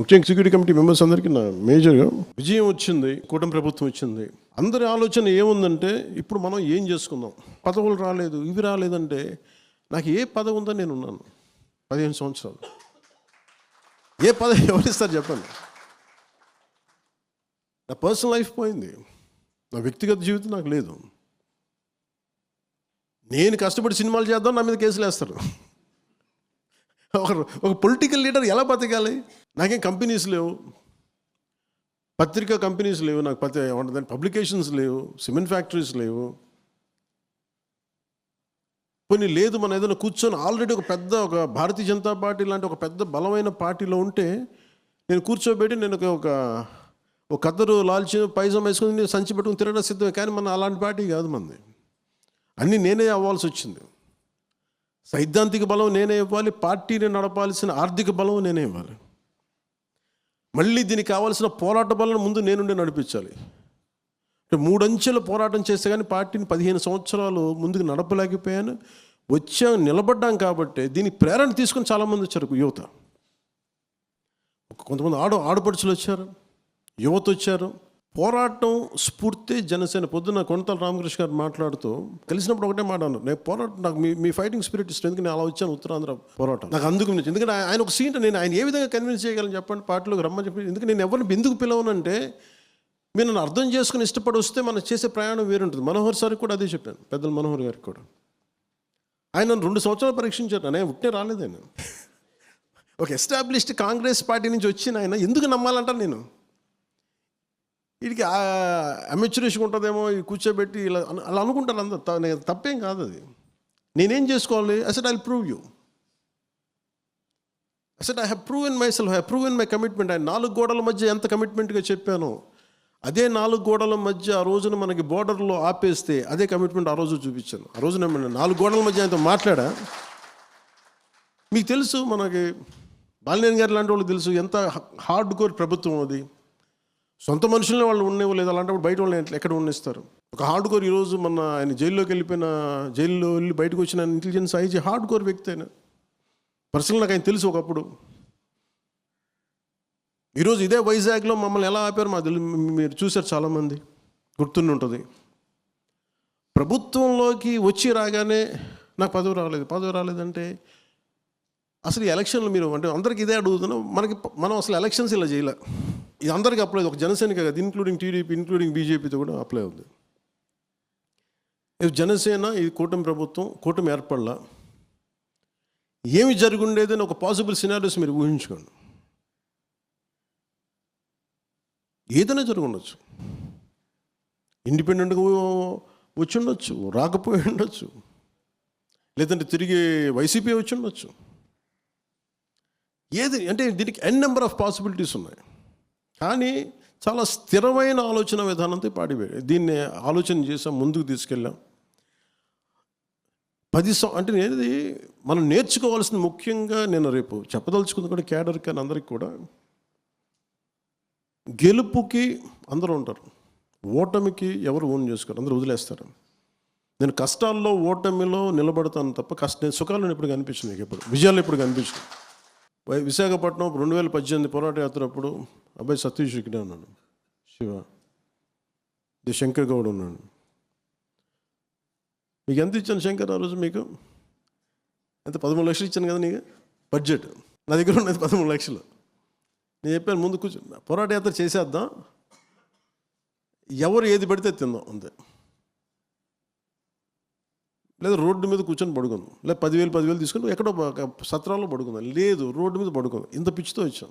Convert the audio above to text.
ముఖ్యంగా security committee members అందరికీ నా మేజర్గా విజయం వచ్చింది కూటమి ప్రభుత్వం వచ్చింది. అందరి ఆలోచన ఏముందంటే ఇప్పుడు మనం ఏం చేసుకుందాం? పదవులు రాలేదు ఇవి రాలేదంటే నాకు ఏ పదవి ఉందని నేను ఉన్నాను. పదిహేను సంవత్సరాలు. ఏ పదవి ఎవరిస్తారు చెప్పండి? నా పర్సనల్ లైఫ్ పోయింది. నా వ్యక్తిగత జీవితం నాకు లేదు. నేను కష్టపడి సినిమాలు చేద్దాం నా మీద కేసులు వేస్తారు ఒక ఒక పొలిటికల్ లీడర్ ఎలా బతకాలి? నాకేం కంపెనీస్ లేవు. పత్రికా కంపెనీస్ లేవు. నాకు పత్రి దాని పబ్లికేషన్స్ లేవు. సిమెంట్ ఫ్యాక్టరీస్ లేవు. కొన్ని లేదు. మనం ఏదైనా కూర్చొని ఆల్రెడీ ఒక పెద్ద ఒక భారతీయ జనతా పార్టీ లాంటి ఒక పెద్ద బలమైన పార్టీలో ఉంటే నేను కూర్చోబెట్టి నేను ఒక- ఒక ఒక కద్దరు లాల్చి పైజం వేసుకుని నేను సంచి పెట్టుకుని తిరగడం సిద్ధమే. కానీ మన అలాంటి పార్టీ కాదు మంది. అన్నీ నేనే అవ్వాల్సి వచ్చింది. సైద్ధాంతిక బలం నేనే ఇవ్వాలి పార్టీని నడపాల్సిన ఆర్థిక బలం నేనే ఇవ్వాలి. మళ్ళీ దీనికి కావాల్సిన పోరాట బలం ముందు నేనుండి నడిపించాలి. అంటే మూడంచెల పోరాటం చేస్తే కానీ పార్టీని పదిహేను సంవత్సరాలు ముందుకు నడపలేకపోయాను. వచ్చాం నిలబడ్డాం కాబట్టి దీని ప్రేరణ తీసుకుని చాలామంది వచ్చారు యువత. కొంతమంది ఆడ ఆడపడుచులు వచ్చారు యువత వచ్చారు. పోరాటం స్ఫూర్తి జనసేన పొద్దున కొంతల రామకృష్ణ గారు మాట్లాడుతూ కలిసినప్పుడు ఒకటే మాట అన్నారు. నేను పోరాటం నాకు మీ మీ ఫైటింగ్ స్పిరిట్ ఇష్టం ఎందుకు నేను అలా వచ్చాను ఉత్తరాంధ్ర పోరాటం? నాకు అందుకు నచ్చింది. ఎందుకంటే ఆయన ఒక సీన్ నేను ఆయన ఏ విధంగా కన్విన్స్ చేయగలను చెప్పండి పార్టీలోకి రమ్మని చెప్పి ఎందుకు నేను ఎవరిని ఎందుకు పిలవనంటే మీరు నన్ను అర్థం చేసుకుని ఇష్టపడి వస్తే మనం చేసే ప్రయాణం వేరుంటుంది. మనోహర్ సార్కి కూడా అదే చెప్పాను పెద్దలు మనోహర్ గారికి కూడా. ఆయన నన్ను రెండు సంవత్సరాలు పరీక్షించారు నేను ఉట్టే రాలేదు ఆయన. ఒక ఎస్టాబ్లిష్డ్ కాంగ్రెస్ పార్టీ నుంచి వచ్చిన ఆయన ఎందుకు నమ్మాలంటాను నేను? వీడికి అమెచ్యూరేషన్ ఉంటుందేమో కూర్చోబెట్టి ఇలా అలా అనుకుంటారు అందరు. తప్పేం కాదు అది. నేనేం చేసుకోవాలి? Asset I prove you asset I have prove in my self have prove in my commitment ఆయన నాలుగు గోడల మధ్య ఎంత కమిట్మెంట్గా చెప్పానో అదే నాలుగు గోడల మధ్య ఆ రోజున మనకి బోర్డర్లో ఆపేస్తే అదే కమిట్మెంట్ ఆ రోజు చూపించాను. ఆ రోజున నాలుగు గోడల మధ్య ఆయనతో మాట్లాడా? మీకు తెలుసు మనకి బాలినేని గారు లాంటి వాళ్ళు తెలుసు ఎంత హార్డ్ కోర్ ప్రభుత్వం అది. సొంత మనుషులనే వాళ్ళు ఉండేవాళ్ళు అలాంటప్పుడు బయట వాళ్ళని ఎక్కడ ఉండేస్తారు ఒక హార్డ్ కోర్ ఈరోజు మన ఆయన జైల్లోకి వెళ్ళిపోయిన జైల్లో వెళ్ళి బయటకు వచ్చిన ఇంటెలిజెన్స్ ఐజీ హార్డ్ కోర్ వ్యక్తి ఆయన. పర్సనల్ నాకు ఆయన తెలుసు ఒకప్పుడు. ఈరోజు ఇదే వైజాగ్లో మమ్మల్ని ఎలా ఆపారు మా తెలు మీరు చూశారు చాలామంది. గుర్తుండి ఉంటుంది. ప్రభుత్వంలోకి వచ్చి రాగానే నాకు పదవి రాలేదు. పదవి రాలేదంటే అసలు ఈ ఎలక్షన్లు మీరు అంటే అందరికి ఇదే అడుగుతున్నాం మనకి మనం అసలు ఎలక్షన్స్ ఇలా చేయలే. ఇది అందరికీ అప్లై ఒక జనసేనకి కాదు ఇన్క్లూడింగ్ టీడీపీ ఇన్క్లూడింగ్ బీజేపీతో కూడా అప్లై అవుతుంది ఇది జనసేన ఇది కూటమి ప్రభుత్వం కూటమి ఏర్పడలా. ఏమి జరుగుండేదని ఒక పాసిబుల్ సినారియోస్ మీరు ఊహించుకోండి. ఏదైనా జరుగుండొచ్చు. ఇండిపెండెంట్గా వచ్చి ఉండొచ్చు రాకపోయి ఉండొచ్చు. లేదంటే తిరిగి వైసీపీ వచ్చి ఉండొచ్చు ఏది అంటే దీనికి ఎన్ నెంబర్ ఆఫ్ పాసిబిలిటీస్ ఉన్నాయి. కానీ చాలా స్థిరమైన ఆలోచన విధానంతో పాడి దీన్ని ఆలోచన చేసాం ముందుకు తీసుకెళ్ళాం. పది సం అంటే ఏది మనం నేర్చుకోవాల్సిన ముఖ్యంగా నేను రేపు చెప్పదలుచుకుంది కూడా క్యాడర్ కానీ అందరికి కూడా గెలుపుకి అందరూ ఉంటారు. ఓటమికి ఎవరు ఓన్ చేసుకోరు. అందరూ వదిలేస్తారు. నేను కష్టాల్లో ఓటమిలో నిలబడతాను తప్ప కష్ట నేను సుఖాలను ఎప్పుడు కనిపించింది నీకు ఎప్పుడు. విజయాలు ఎప్పుడు కనిపించింది విశాఖపట్నం రెండు వేల పద్దెనిమిది పోరాట యాత్ర అప్పుడు అబ్బాయి సతీష్ ఇక్కడ ఉన్నాను. శివ ఇది శంకర్ గౌడ్ ఉన్నాను మీకు ఎంత ఇచ్చాను శంకర్ ఆ రోజు మీకు? ఎంత? పదమూడు లక్షలు ఇచ్చాను కదా నీకు? బడ్జెట్. నా దగ్గర ఉన్నది పదమూడు లక్షలు. నేను చెప్పాను ముందు కూర్చో. పోరాట యాత్ర చేసేద్దాం. ఎవరు ఏది పడితే తిందాం అంతే. లేదా రోడ్డు మీద కూర్చొని పడుకుందాం. లేదా పదివేలు పదివేలు తీసుకుని ఎక్కడో ఒక సత్రాల్లో పడుకుందాం. లేదు రోడ్డు మీద పడుకుందాం. ఇంత పిచ్చితో వచ్చాం